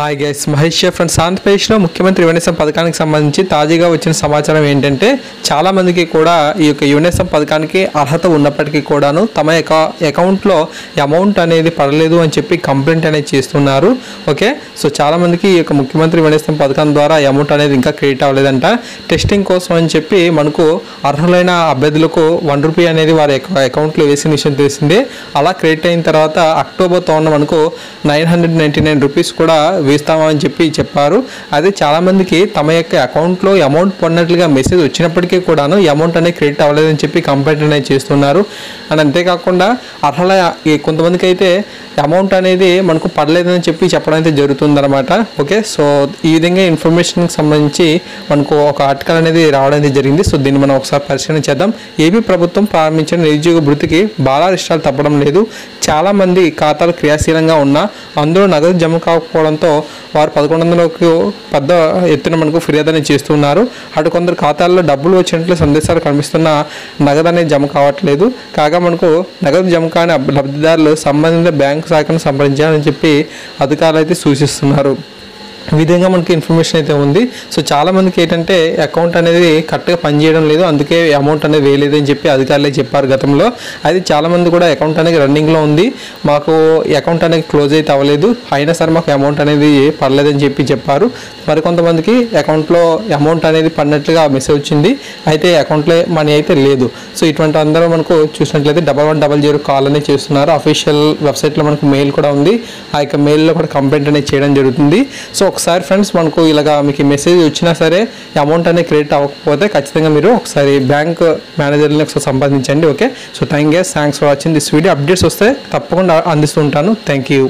Hi guys Mahesh friends ఆంధ్రప్రదేశ్లో ముఖ్యమంత్రి యువనేసం పథకానికి సంబంధించి తాజాగా వచ్చిన సమాచారం ఏంటంటే చాలామందికి కూడా ఈ యొక్క యువనేసం పథకానికి అర్హత ఉన్నప్పటికీ కూడాను తమ యొక్క అకౌంట్లో అమౌంట్ అనేది పడలేదు అని చెప్పి కంప్లైంట్ అనేది చేస్తున్నారు. ఓకే సో చాలామందికి ఈ యొక్క ముఖ్యమంత్రి యువనేసం పథకం ద్వారా అమౌంట్ అనేది ఇంకా క్రియేట్ అవ్వలేదంట. టెస్టింగ్ కోసం అని చెప్పి మనకు అర్హులైన అభ్యర్థులకు వన్ రూపీ అనేది వారి యొక్క అకౌంట్లో వేసిన విషయం తెలిసిందే అలా క్రియేట్ అయిన తర్వాత అక్టోబర్ తోన మనకు nine hundred ninety nine rupees కూడా వేస్తామని చెప్పి చెప్పారు. అదే చాలామందికి తమ యొక్క అకౌంట్లో అమౌంట్ పడినట్లుగా మెసేజ్ వచ్చినప్పటికీ కూడాను అమౌంట్ అనేది క్రెడిట్ అవ్వలేదని చెప్పి కంప్లైంట్ అనేది చేస్తున్నారు. అండ్ అంతేకాకుండా అర్హత కొంతమందికి అయితే అమౌంట్ అనేది మనకు పడలేదని చెప్పి చెప్పడం అయితే జరుగుతుందన్నమాట. ఓకే? సో ఈ విధంగా ఇన్ఫర్మేషన్కి సంబంధించి మనకు ఒక ఆర్టికల్ అనేది రావడం అనేది జరిగింది. సో దీన్ని మనం ఒకసారి పరిశీలన చేద్దాం. ఏపీ ప్రభుత్వం ప్రారంభించిన నిరుద్యోగ భృతికి బాలారిష్టాలు తప్పడం లేదు. చాలామంది ఖాతాలు క్రియాశీలంగా ఉన్నా అందులో నగదు జమ కాకపోవడంతో వారు పదకొండు వందలకు పెద్ద ఎత్తున మనకు ఫిర్యాదు అనేది చేస్తున్నారు. అటు కొందరు ఖాతాల్లో డబ్బులు వచ్చినట్లు సందేశాలు కనిపిస్తున్నా నగదు అనేది జమ కావట్లేదు. కాగా మనకు నగదు జమ కాని లబ్ధిదారులు సంబంధిత బ్యాంకు శాఖను సంప్రదించాలని చెప్పి అధికారులు అయితే సూచిస్తున్నారు. విధంగా మనకి ఇన్ఫర్మేషన్ అయితే ఉంది. సో చాలా మందికి ఏంటంటే అకౌంట్ అనేది కరెక్ట్గా పనిచేయడం లేదు. అందుకే అమౌంట్ అనేది వేయలేదు అని చెప్పి అధికారులే చెప్పారు గతంలో. అది చాలామంది కూడా అకౌంట్ అనేది రన్నింగ్లో ఉంది. మాకు అకౌంట్ అనేది క్లోజ్ అయితే అవ్వలేదు. అయినా సరే మాకు అమౌంట్ అనేది పడలేదని చెప్పి చెప్పారు. మరి కొంతమందికి అకౌంట్లో అమౌంట్ అనేది పడినట్లుగా మెసేజ్ వచ్చింది. అయితే అకౌంట్లో మనీ అయితే లేదు. సో ఇటువంటి అందరూ మనకు చూసినట్లయితే double one double zero call అనేది చేస్తున్నారు. అఫీషియల్ వెబ్సైట్లో మనకు మెయిల్ కూడా ఉంది. ఆ యొక్క మెయిల్లో కూడా కంప్లైంట్ అనేది చేయడం జరుగుతుంది. సో ఒకసారి ఫ్రెండ్స్ మనకు ఇలాగా మీకు మెసేజ్ వచ్చినా సరే అమౌంట్ అనేది క్రెడిట్ అవ్వకపోతే ఖచ్చితంగా మీరు ఒకసారి బ్యాంక్ మేనేజర్ని ఒకసారి సంపాదించండి okay so thank you thanks for watching this video updates వస్తే తప్పకుండా అందిస్తుంటాను థ్యాంక్ యూ